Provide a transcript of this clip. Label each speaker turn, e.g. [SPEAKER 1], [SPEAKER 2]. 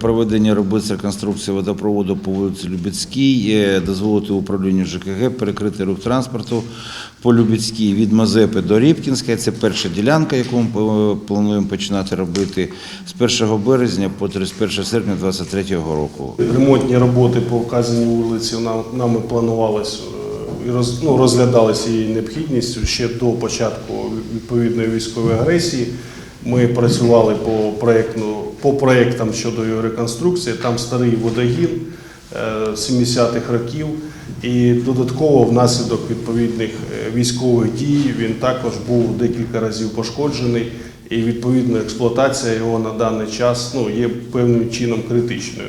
[SPEAKER 1] Проведення робіт реконструкції водопроводу по вулиці Любецькій, е, дозволити управлінню ЖКГ перекрити рух транспорту по Любецькій від Мазепи до Рібкінська. Це перша ділянка, яку ми плануємо починати робити з 1 березня по 31 серпня 2023 року.
[SPEAKER 2] Ремонтні роботи по вказаній вулиці нам- нами планувалися е, і роз- ну, її необхідністю ще до початку відповідної військової агресії. Ми працювали по проектну по проектам щодо його реконструкції. Там старий водогін е, 70-х років. І додатково внаслідок відповідних е, військових дій він також був декілька разів пошкоджений. І відповідно експлуатація його на даний час ну, є певним чином критичною.